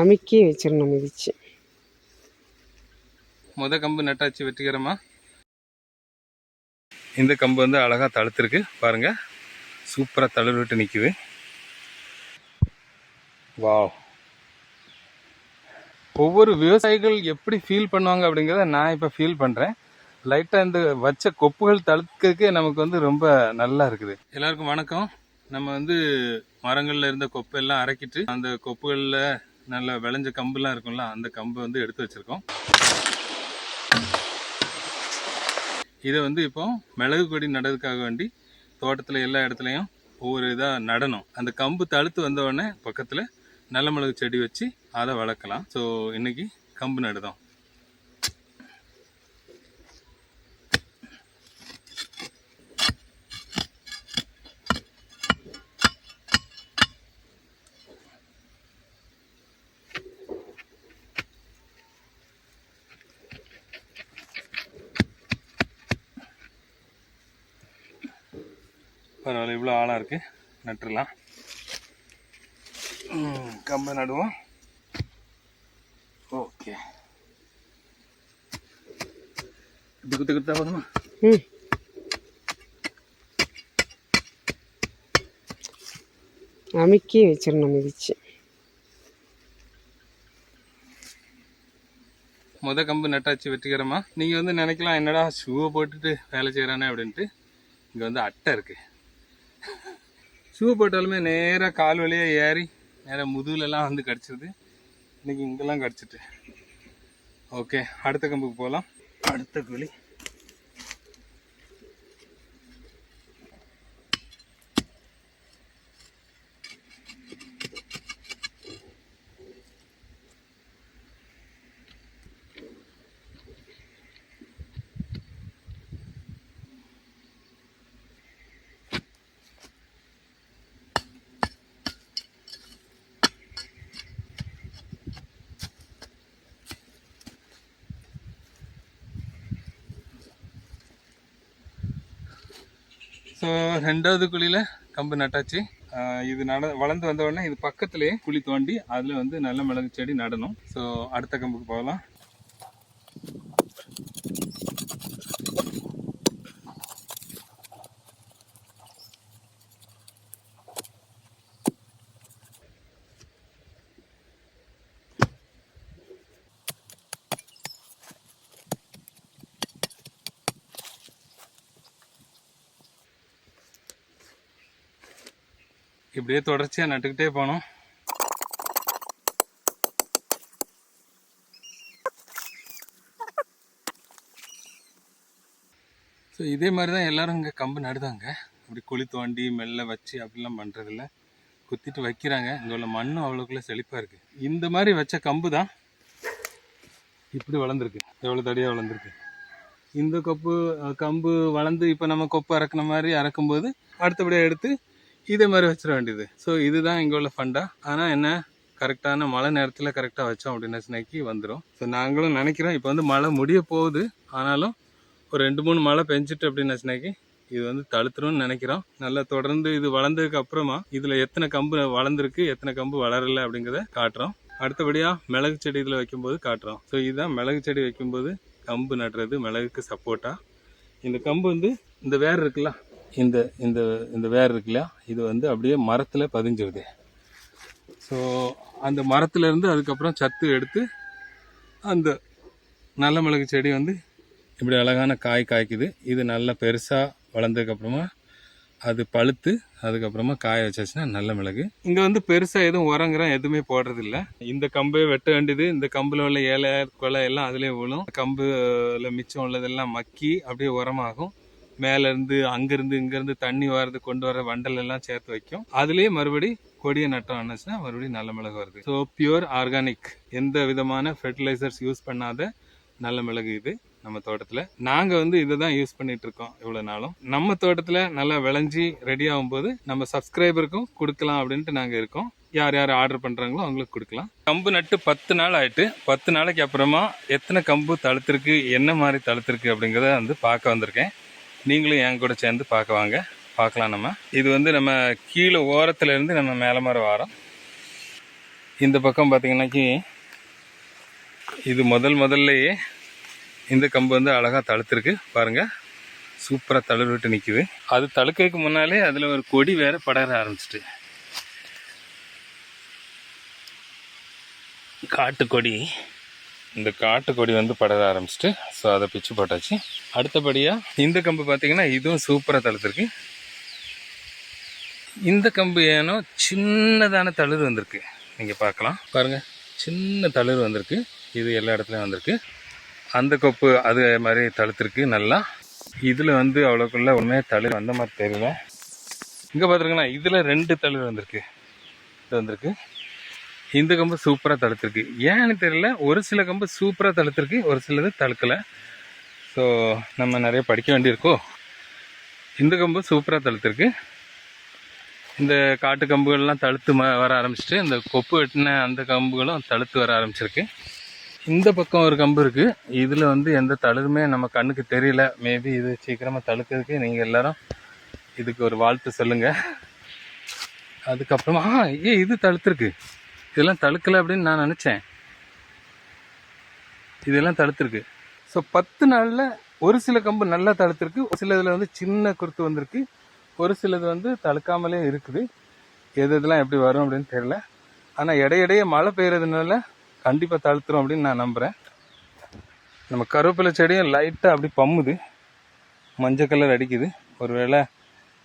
அமுக்கி வச்சிடணும் மிதிச்சு முத கம்பு நட்டாச்சு வெற்றிகரமா? இந்த கம்பு வந்து அழகாக தழுத்திருக்கு. பாருங்க. சூப்பராக தழுவி விட்டு வாவ். ஒவ்வொரு விவசாயிகள் எப்படி ஃபீல் பண்ணுவாங்க அப்படிங்கிறத நான் இப்போ ஃபீல் பண்ணுறேன் லைட்டாக இந்த வச்ச கொப்புகள் தழுக்கிறதுக்கே நமக்கு வந்து ரொம்ப நல்லா இருக்குது. எல்லாருக்கும் வணக்கம். நம்ம வந்து மரங்களில் இருந்த கொப்பெல்லாம் அரைக்கிட்டு அந்த கொப்புகளில் நல்ல விளைஞ்ச கம்புலாம் இருக்கும்ல அந்த கம்பை வந்து எடுத்து வச்சிருக்கோம். இதை வந்து இப்போ மிளகு கொடி நடுறதுக்காக வேண்டி தோட்டத்தில் எல்லா இடத்துலையும் ஒவ்வொரு இதாக நடணும். அந்த கம்பு தழுத்து வந்த உடனே பக்கத்தில் நல்ல மிளகு செடி வச்சு அதை வளர்க்கலாம். ஸோ இன்னைக்கு கம்பு நடுதோம். பரவாயில்ல இவ்வளோ ஆழம் இருக்கு. நட்டுடலாம் கம்பை நடுவோம். ஓகே. இப்படி குத்து குத்தா போதுமா? அமுக்கி வச்சிடணும் மிதிச்சு. முத கம்பு நட்டாச்சு வெற்றிகரமா? நீங்க வந்து நினைக்கலாம் என்னடா ஷூவை போட்டுட்டு வேலை செய்யறானே அப்படின்ட்டு. இங்க வந்து அட்டை இருக்கு. ஷூ போட்டாலுமே நேராக கால் வழியாக ஏறி நேராக முதுகுலலாம் எல்லாம் வந்து கடிச்சிருது. இன்றைக்கி இங்கெல்லாம் கடிச்சிட்டு. ஓகே அடுத்த கம்புக்கு போகலாம் அடுத்த குழி. ஸோ ரெண்டாவது குழியில் கம்பு நட்டாச்சு. இது நட வளர்ந்து வந்த உடனே இது பக்கத்துலேயே குழி தோண்டி அதில் வந்து நல்ல மிளகு செடி நடணும். ஸோ அடுத்த கம்புக்கு போகலாம். இப்படியே தொடர்ச்சியாக நட்டுக்கிட்டே போனோம் ஸோ இதே மாதிரி தான் எல்லாரும் இங்கே கம்பு நடுதாங்க. அப்படி குழி தோண்டி மெல்ல வச்சு அப்படிலாம் பண்ணுறதில்ல குத்திட்டு வைக்கிறாங்க. இங்கே உள்ள மண்ணும் அவ்வளோக்குள்ள செழிப்பாக இருக்குது இந்த மாதிரி வச்ச கம்பு தான் இப்படி வளர்ந்துருக்கு. எவ்வளோ தடியாக வளர்ந்துருக்கு. இந்த கொப்பு கம்பு வளர்ந்து இப்போ நம்ம கொப்பு அறக்கின மாதிரி அறக்கும்போது அடுத்தபடியாக எடுத்து இதே மாதிரி வச்சிட வேண்டியது. ஸோ இதுதான் இங்கே உள்ள ஃபண்டா ஆனால் என்ன? கரெக்டான மழை நேரத்தில் கரெக்டாக வச்சோம் அப்படின்னு ஸ்னேக்கி வந்துடும் ஸோ நாங்களும் நினைக்கிறோம் இப்போ வந்து மழை முடிய போகுது. ஆனாலும் ஒரு ரெண்டு மூணு மழை பெஞ்சிட்டு அப்படின்னு ஸ்னேக்கி இது வந்து தழுத்துரும்னு நினைக்கிறோம். நல்லா தொடர்ந்து இது வளர்ந்ததுக்கு அப்புறமா இதில் எத்தனை கம்பு வளர்ந்துருக்கு எத்தனை கம்பு வளரல அப்படிங்கிறத காட்டுறோம். அடுத்தபடியாக மிளகு செடி இதில் வைக்கும்போது காட்டுறோம். ஸோ இதுதான் மிளகு செடி வைக்கும்போது கம்பு நடுறது மிளகுக்கு சப்போர்ட்டாக இந்த கம்பு வந்து இந்த வேர் இருக்குல்ல இந்த இந்த இந்த வேர் இருக்கு இல்லையா? இது வந்து அப்படியே மரத்தில் பதிஞ்சிருது. ஸோ அந்த மரத்துலேருந்து அதுக்கப்புறம் சத்து எடுத்து அந்த நல்ல மிளகு செடி வந்து இப்படி அழகான காய் காய்க்குது. இது நல்லா பெருசாக வளர்ந்ததுக்கப்புறமா அது பழுத்து அதுக்கப்புறமா காய வச்சாச்சுன்னா நல்ல மிளகு. இங்கே வந்து பெருசாக எதுவும் உரங்குறோம் எதுவுமே போடுறதில்ல. இந்த கம்பே வெட்ட வேண்டியது இந்த கம்பில் உள்ள ஏழை கொலை எல்லாம் அதிலே விழும். கம்பில் மிச்சம் உள்ளதெல்லாம் மக்கி அப்படியே உரமாகும். மேல இருந்து அங்கிருந்து இங்கிருந்து தண்ணி வர்றது கொண்டு வர வண்டல் எல்லாம் சேர்த்து வைக்கும். அதுலயே மறுபடி கொடியை நட்டம் ஆனச்சுன்னா மறுபடியும் நல்ல மிளகு வருது. ஸோ பியூர் ஆர்கானிக் எந்த விதமான ஃபெர்டிலைசர்ஸ் யூஸ் பண்ணாத நல்ல மிளகு இது நம்ம தோட்டத்தில். நாங்கள் வந்து இதை தான் யூஸ் பண்ணிட்டு இருக்கோம் இவ்வளோ நாளும். நம்ம தோட்டத்தில் நல்லா விளைஞ்சி ரெடி ஆகும்போது நம்ம சப்ஸ்கிரைபருக்கும் கொடுக்கலாம் அப்படின்ட்டு நாங்கள் இருக்கோம். யார் யார் ஆர்டர் பண்ணுறாங்களோ அவங்களுக்கு கொடுக்கலாம். கம்பு நட்டு பத்து நாள் ஆயிட்டு பத்து நாளைக்கு அப்புறமா எத்தனை கம்பு தழுத்திருக்கு என்ன மாதிரி தழுத்திருக்கு அப்படிங்கிறத வந்து பார்க்க வந்திருக்கேன். நீங்களும் என் கூட சேர்ந்து பார்க்க வாங்க. பார்க்கலாம் நம்ம. இது வந்து நம்ம கீழே ஓரத்துலேருந்து நம்ம மேலே மாதிரி வாரம். இந்த பக்கம் பார்த்தீங்கன்னாக்கி இது முதல் முதல்லையே இந்த கம்பு வந்து அழகாக தழுத்துருக்கு. பாருங்க. சூப்பராக தழுவிட்டு நிற்குது அது தழுக்கிறதுக்கு முன்னாலே அதில் ஒரு கொடி வேறு படர ஆரம்பிச்சிட்டு. காட்டுக்கொடி. இந்த காட்டுக்கொடி வந்து படர ஆரம்பிச்சிட்டு ஸோ அதை பிச்சு போட்டாச்சு. அடுத்தபடியாக இந்த கம்பு பார்த்திங்கன்னா இதுவும் சூப்பராக தழுத்துருக்கு. இந்த கம்பு ஏனோ சின்னதான தளிர் வந்திருக்கு. நீங்கள் பார்க்கலாம். பாருங்கள் சின்ன தளிர் வந்திருக்கு. இது எல்லா இடத்துலையும் வந்திருக்கு. அந்த கொப்பு அது மாதிரி தழுத்திருக்கு நல்லா. இதில் வந்து அவ்வளோக்குள்ள ஒன்றுமே தளிர் வந்த மாதிரி தெரியல. இங்கே பார்த்துருங்களா இதில் ரெண்டு தளிர் வந்திருக்கு. இது வந்திருக்கு. இந்த கம்பு சூப்பராக தடுத்துருக்கு. ஏன்னு தெரியல ஒரு சில கம்பு சூப்பராக தடுத்துருக்கு ஒரு சிலது தடுக்கலை. ஸோ நம்ம நிறைய படிக்க வேண்டியிருக்கோ? இந்த கம்பு சூப்பராக தடுத்திருக்கு. இந்த காட்டு கம்புகள்லாம் தழுத்து ம வர ஆரம்பிச்சிட்டு இந்த கொப்பு வெட்டின அந்த கம்புகளும் தழுத்து வர ஆரம்பிச்சிருக்கு. இந்த பக்கம் ஒரு கம்பு இருக்குது இதில் வந்து எந்த தழுதுமே நம்ம கண்ணுக்கு தெரியல. மேபி இது சீக்கிரமாக தழுக்கிறதுக்கு நீங்கள் எல்லோரும் இதுக்கு ஒரு வாழ்த்து சொல்லுங்கள் அதுக்கப்புறமா ஏ இது தழுத்துருக்கு இதெல்லாம் தழுக்கலை அப்படின்னு நான் நினச்சேன். இதெல்லாம் தடுத்துருக்கு. ஸோ பத்து நாளில் ஒரு சில கம்பு நல்லா தடுத்துருக்கு. ஒரு சில இதில் வந்து சின்ன குருத்து வந்திருக்கு. ஒரு சிலது வந்து தடுக்காமலே இருக்குது. எது இதெல்லாம் எப்படி வரும் அப்படின்னு தெரியல. ஆனால் இடையிடையே மழை பெய்யறதுனால கண்டிப்பாக தழுத்துரும் அப்படின்னு நான் நம்புகிறேன் நம்ம கருவேப்பிலை செடியும் லைட்டாக அப்படி பம்முது. மஞ்சள் கலர் அடிக்குது. ஒருவேளை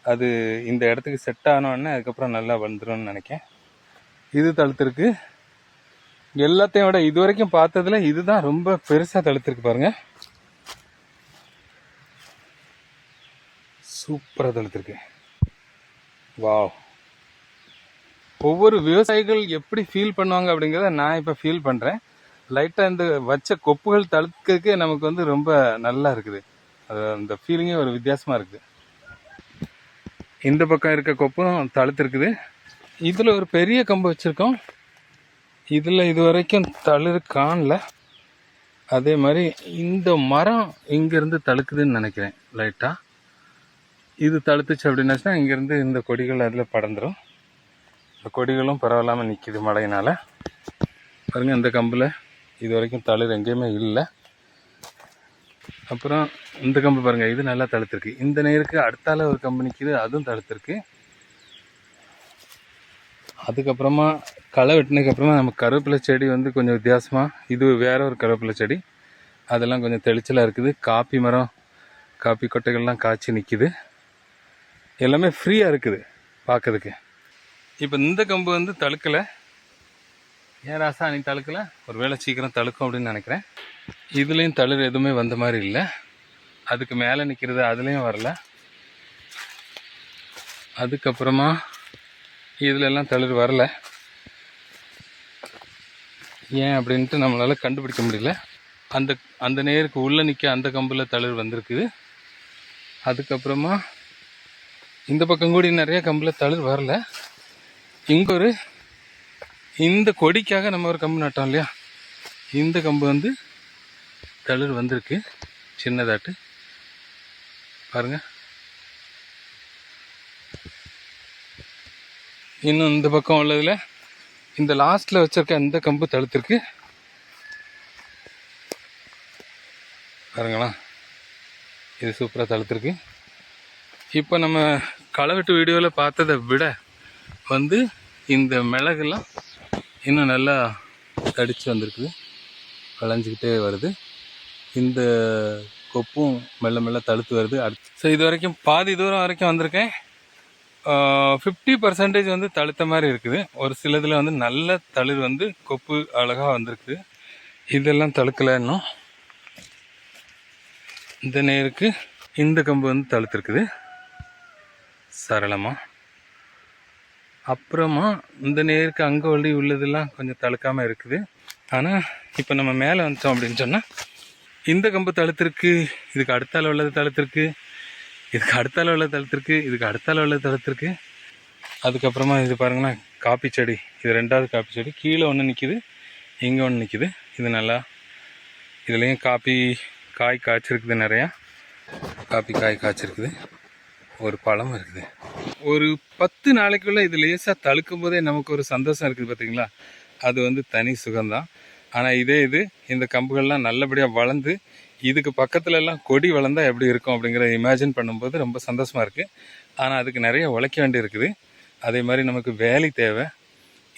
அது இந்த இடத்துக்கு செட் ஆனோடனே அதுக்கப்புறம் நல்லா வந்துடும் நினைக்கேன். இது தழுத்திருக்கு. எல்லாத்தையும் விட இது வரைக்கும் பார்த்ததுல இதுதான் ரொம்ப பெருசாக தழுத்திருக்கு பாருங்க. சூப்பராக தழுத்திருக்கு. வாவ். ஒவ்வொரு விவசாயிகள் எப்படி ஃபீல் பண்ணுவாங்க அப்படிங்கிறத நான் இப்போ ஃபீல் பண்ணுறேன் லைட்டாக இந்த வச்ச கொப்புகள் தழுக்கிறதுக்கே நமக்கு வந்து ரொம்ப நல்லா இருக்குது. அது அந்த ஃபீலிங்கே ஒரு வித்தியாசமாக இருக்குது. இந்த பக்கம் இருக்க கொப்பும் தழுத்திருக்குது. இதில் ஒரு பெரிய கம்பு வச்சுருக்கோம். இதில் இது வரைக்கும் தளிர் காணல. அதே மாதிரி இந்த மரம் இங்கேருந்து தழுக்குதுன்னு நினைக்கிறேன் லைட்டாக இது தழுத்துச்சு அப்படின்னாச்சுன்னா இங்கேருந்து இந்த கொடிகள் அதில் படர்ந்துடும் இந்த கொடிகளும் பரவாயில்லாமல் நிற்கிது மழையினால். பாருங்கள் இந்த கம்பில் இது வரைக்கும் தளிர் எங்கேயுமே இல்லை. அப்புறம் இந்த கம்பு பாருங்கள் இது நல்லா தழுத்திருக்கு இந்த நேருக்கு அடுத்தால ஒரு கம்பு நிற்கிது அதுவும் தழுத்திருக்கு அதுக்கப்புறமா களை வெட்டினதுக்கப்புறமா நம்ம கருவேப்பிலை செடி வந்து கொஞ்சம் வித்தியாசமாக இது வேற ஒரு கருவேப்பிலை செடி. அதெல்லாம் கொஞ்சம் தெளிச்சலாக இருக்குது. காப்பி மரம் காப்பி கொட்டைகள்லாம் காய்ச்சி நிற்கிது எல்லாமே ஃப்ரீயாக இருக்குது பார்க்கறதுக்கு இப்போ இந்த கம்பு வந்து தழுக்கலை. ஏன் ராசா நீ தழுக்கலை? ஒரு வேளை சீக்கிரம் தழுக்கும் அப்படின்னு நினைக்கிறேன். இதுலேயும் தளிர் எதுவுமே வந்த மாதிரி இல்லை. அதுக்கு மேலே நிற்கிறது அதுலேயும் வரல. அதுக்கப்புறமா இதுல எல்லாம் தளிர் வரல. ஏன் அப்படின்ட்டு நம்மளால் கண்டுபிடிக்க முடியல. அந்த அந்த நேருக்கு உள்ளே நிற்க அந்த கம்பில் தளிர் வந்திருக்குது. அதுக்கப்புறமா இந்த பக்கம் கூட நிறைய கம்பில் தளிர் வரல. இங்கே ஒரு இந்த கொடிக்காக நம்ம ஒரு கம்பு நட்டோம் இல்லையா? இந்த கம்பு வந்து தளிர் வந்திருக்கு. சின்னதாட்டு. பாருங்கள் இன்னும் இந்த பக்கம் உள்ளதில் இந்த லாஸ்ட்டில் வச்சுருக்க இந்த கம்பு தழுத்திருக்கு பாருங்களா இது சூப்பராக தழுத்திருக்கு இப்போ நம்ம களவெட்டு வீடியோவில் பார்த்ததை விட வந்து இந்த மிளகுலாம் இன்னும் நல்லா தடிச்சு வந்திருக்குது. விளைஞ்சிக்கிட்டே வருது. இந்த கொப்பும் மெல்ல மெல்ல தழுத்து வருது. அடுத்து ஸோ இது வரைக்கும் பாதி தூரம் வரைக்கும் வந்திருக்கேன். ஃபிஃப்டி பர்சன்டேஜ் வந்து தழுத்த மாதிரி இருக்குது. ஒரு சிலதில் வந்து நல்ல தளிர் வந்து கொப்பு அழகாக வந்திருக்கு. இதெல்லாம் தழுக்கலை இன்னும். இந்த நேருக்கு இந்த கம்பு வந்து தழுத்திருக்குது. சரளமாக அப்புறமா இந்த நேருக்கு அங்கே வழி உள்ளதெல்லாம் கொஞ்சம் தழுக்காமல் இருக்குது. ஆனால் இப்போ நம்ம மேலே வந்துட்டோம் அப்படின்னு சொன்னால் இந்த கம்பு தழுத்திருக்கு இதுக்கு அடுத்தால உள்ளது தழுத்திருக்கு இதுக்கு அடுத்த உள்ளது தளத்திற்கு இதுக்கு அடுத்த உள்ளது தளத்திற்கு. அதுக்கப்புறமா இது பாருங்களேன் காப்பி செடி. இது ரெண்டாவது காப்பி செடி. கீழே ஒன்று நிற்கிது இங்கே ஒன்று நிற்கிது இது நல்லா இதுலேயும் காப்பி காய் காய்ச்சிருக்குது நிறையா. காப்பி காய் காய்ச்சிருக்குது. ஒரு பழம் இருக்குது. ஒரு பத்து நாளைக்குள்ளே இது லேசாக தழுக்கும் போதே நமக்கு ஒரு சந்தோஷம் இருக்குது பார்த்தீங்களா அது வந்து தனி சுகம்தான். ஆனால் இதே இது இந்த கம்புகள்லாம் நல்லபடியாக வளர்ந்து இதுக்கு பக்கத்துல எல்லாம் கொடி வளர்ந்தா எப்படி இருக்கும் அப்படிங்கிறத இமேஜின் பண்ணும்போது ரொம்ப சந்தோஷமா இருக்கு. ஆனால் அதுக்கு நிறைய உழைக்க வேண்டி இருக்குது அதே மாதிரி நமக்கு வேலை தேவை.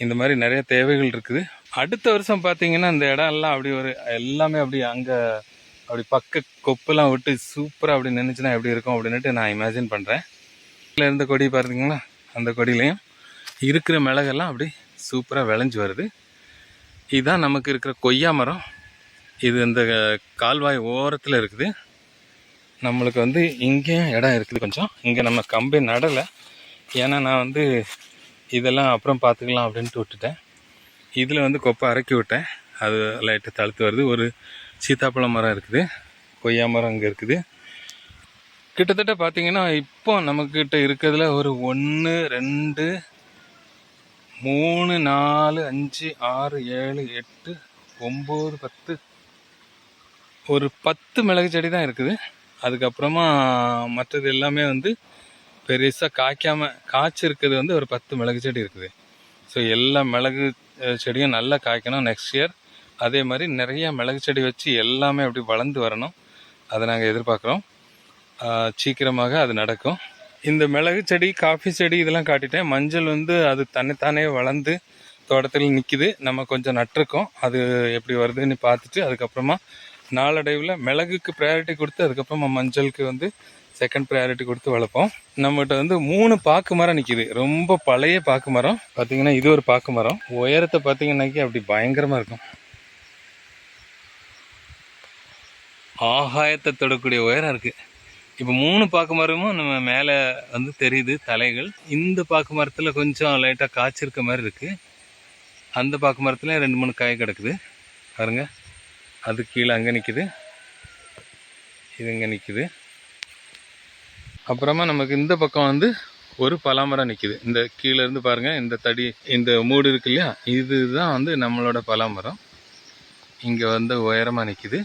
இந்த மாதிரி நிறைய தேவைகள் இருக்குது. அடுத்த வருஷம் பார்த்தீங்கன்னா இந்த இடம் எல்லாம் அப்படி ஒரு எல்லாமே அப்படி அங்கே அப்படி பக்க கொப்பெல்லாம் விட்டு சூப்பராக அப்படி நின்றுச்சுன்னா எப்படி இருக்கும் அப்படின்ட்டு நான் இமேஜின் பண்ணுறேன் இதில் இருந்த கொடி பார்த்தீங்கன்னா அந்த கொடியிலையும் இருக்கிற மிளகெல்லாம் அப்படி சூப்பராக விளைஞ்சி வருது. இதுதான் நமக்கு இருக்கிற கொய்யா மரம். இது இந்த கால்வாய் ஓரத்தில் இருக்குது. நம்மளுக்கு வந்து இங்கேயும் இடம் இருக்குது கொஞ்சம். இங்கே நம்ம கம்பி நடலை. ஏன்னா நான் வந்து இதெல்லாம் அப்புறம் பார்த்துக்கலாம் அப்படின்ட்டு விட்டுட்டேன். இதில் வந்து கொப்பை அரைக்கி விட்டேன். அது லைட்டு தழுத்து வருது. ஒரு சீத்தாப்பழம் மரம் இருக்குது. கொய்யா மரம் அங்கே இருக்குது. கிட்டத்தட்ட பார்த்திங்கன்னா இப்போ நம்மக்கிட்ட இருக்கிறதுல ஒரு ஒன்று ரெண்டு மூணு நாலு அஞ்சு ஆறு ஏழு எட்டு ஒம்பது பத்து ஒரு பத்து மிளகு செடி தான் இருக்குது. அதுக்கப்புறமா மற்றது எல்லாமே வந்து பெருசாக காய்க்காம காய்ச்சிருக்கிறது வந்து ஒரு பத்து மிளகு செடி இருக்குது. ஸோ எல்லா மிளகு செடியும் நல்லா காய்க்கணும் நெக்ஸ்ட் இயர் அதே மாதிரி நிறைய மிளகு செடி வச்சு எல்லாமே அப்படி வளர்ந்து வரணும். அதை நாங்கள் எதிர்பார்க்குறோம். சீக்கிரமாக அது நடக்கும். இந்த மிளகு செடி காஃபி செடி இதெல்லாம் காட்டிட்டேன். மஞ்சள் வந்து அது தன்னைத்தானே வளர்ந்து தோட்டத்தில் நிற்கிது நம்ம கொஞ்சம் நட்டிருக்கோம். அது எப்படி வருதுன்னு பார்த்துட்டு அதுக்கப்புறமா நாளடைவில் மிளகுக்கு ப்ரையாரிட்டி கொடுத்து அதுக்கப்புறமா மஞ்சளுக்கு வந்து செகண்ட் ப்ரையாரிட்டி கொடுத்து வளர்ப்போம். நம்மகிட்ட வந்து மூணு பாக்கு மரம் நிற்கிது ரொம்ப பழைய பாக்கு மரம். பார்த்தீங்கன்னா இது ஒரு பாக்கு மரம். உயரத்தை பார்த்தீங்கன்னாக்கி அப்படி பயங்கரமாக இருக்கும். ஆகாயத்தை தொடக்கூடிய உயரம் இருக்குது இப்போ மூணு பாக்கு மரமும் நம்ம மேலே வந்து தெரியுது தலைகள். இந்த பாக்கு மரத்தில் கொஞ்சம் லைட்டாக காய்ச்சிருக்க மாதிரி இருக்குது அந்த பாக்கு மரத்தில் ரெண்டு மூணு காய் கிடக்குது. பாருங்கள் அது கீழே அங்கே நிற்கிது இது இங்கே நிற்கிது அப்புறமா நமக்கு இந்த பக்கம் வந்து ஒரு பலாமரம் நிற்கிது இந்த கீழேருந்து பாருங்கள் பாருங்க இந்த தடி இந்த மூடு இருக்கு இல்லையா? இதுதான் வந்து நம்மளோட பலாமரம். இங்கே வந்து உயரமாக நிற்கிது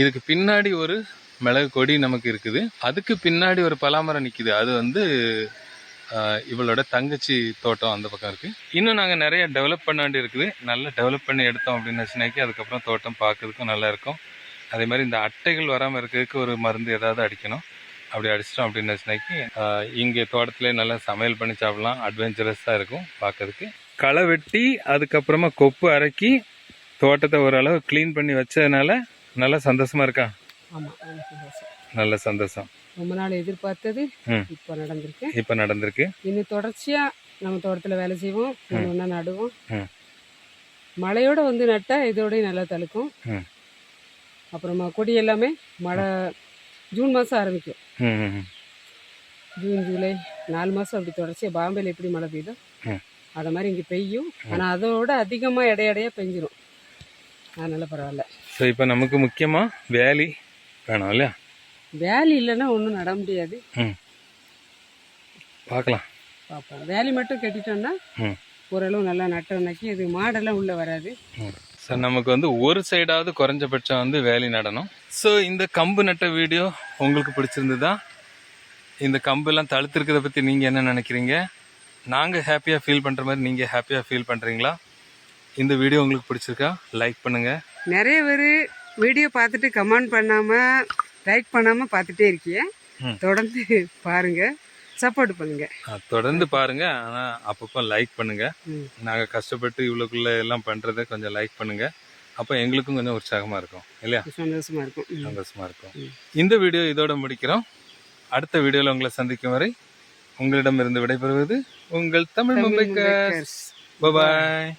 இதுக்கு பின்னாடி ஒரு மிளகு கொடி நமக்கு இருக்குது. அதுக்கு பின்னாடி ஒரு பலாமரம் நிற்கிது அது வந்து இவளோட தங்கச்சி தோட்டம் அந்த பக்கம் இருக்குது இன்னும் நாங்கள் நிறைய டெவலப் பண்ண வேண்டி இருக்குது நல்லா டெவலப் பண்ணி எடுத்தோம் அப்படின்னு வச்சுனாக்கி அதுக்கப்புறம் தோட்டம் பார்க்கறதுக்கும் நல்லா இருக்கும். அதே மாதிரி இந்த அட்டைகள் வராமல் இருக்கிறதுக்கு ஒரு மருந்து ஏதாவது அடிக்கணும். அப்படி அடிச்சிட்டோம் அப்படின்னு வச்சுனாக்கி ஆஹ், இங்கே தோட்டத்திலே நல்லா சமையல் பண்ணி சாப்பிடலாம். அட்வென்ச்சரஸாக இருக்கும் பார்க்கறதுக்கு. களை வெட்டி அதுக்கப்புறமா கொப்பு அரைக்கி தோட்டத்தை ஓரளவு க்ளீன் பண்ணி வச்சதுனால நல்லா சந்தோஷமா இருக்கா? ஆமாம் ரொம்ப சந்தோஷம். நல்ல சந்தோஷம். ரொம்ப நாள் எதிர்பார்த்தது. இப்போ நடந்திருக்கு. இப்போ நடந்திருக்கு. இன்னும் தொடர்ச்சியாக நம்ம தோட்டத்தில் வேலை செய்வோம். ஒன்று நடுவோம். மழையோட வந்து நட்டால் இதோடய நல்லா தழுக்கும். அப்புறமா கொடி எல்லாமே மழை ஜூன் மாதம் ஆரம்பிக்கும். ஜூன் ஜூலை நாலு மாதம் அப்படி தொடர்ச்சியாக பாம்பேல எப்படி மழை பெய்யுதோ. அதை மாதிரி இங்கே பெய்யும். ஆனால் அதோட அதிகமாக இடையடையாக பெஞ்சிரும். அதனால பரவாயில்ல. ஸோ இப்போ நமக்கு முக்கியமாக வேலி வேணும் இல்லையா? வேலி இல்லைன்னா ஒன்றும் நட முடியாது. பார்க்கலாம். பார்ப்போம். வேலி மட்டும் கட்டிட்டோம்னா ஓரளவு நல்லா நட்டோம்னாக்கி அது மாடெல்லாம் உள்ளே வராது. ஸோ நமக்கு வந்து ஒரு சைடாவது குறைஞ்சபட்சம் வந்து வேலி நடணும். ஸோ இந்த கம்பு நட்ட வீடியோ உங்களுக்கு பிடிச்சிருந்ததா? இந்த கம்பெல்லாம் தழுத்திருக்கிறத பற்றி நீங்கள் என்ன நினைக்கிறீங்க? நாங்கள் ஹாப்பியாக ஃபீல் பண்ணுற மாதிரி நீங்கள் ஹாப்பியாக ஃபீல் பண்ணுறீங்களா இந்த வீடியோ உங்களுக்கு பிடிச்சிருக்கா? லைக் பண்ணுங்கள் நிறைய பேர் வீடியோ பார்த்துட்டு கமெண்ட் பண்ணாமல் லைக் பண்ணாமல் பார்த்துட்டே இருக்கீங்க. தொடர்ந்து பாருங்க. சப்போர்ட் பண்ணுங்க. தொடர்ந்து பாருங்கள் ஆனால் அப்பப்போ லைக் பண்ணுங்கள் ம். நாங்கள் கஷ்டப்பட்டு இவ்வளோக்குள்ளே எல்லாம் பண்ணுறதை கொஞ்சம் லைக் பண்ணுங்கள் அப்போ எங்களுக்கும் கொஞ்சம் உற்சாகமாக இருக்கும். இல்லையா? சந்தோஷமா இருக்கும். சந்தோஷமா இருக்கும். இந்த வீடியோ இதோட முடிக்கிறோம். அடுத்த வீடியோவில் உங்களை சந்திக்கும் வரை உங்களிடமிருந்து விடைபெறுவது உங்கள் தமிழ் தமிழ் மும்பைக்கர் மும்பைக்கர்ஸ். பாய்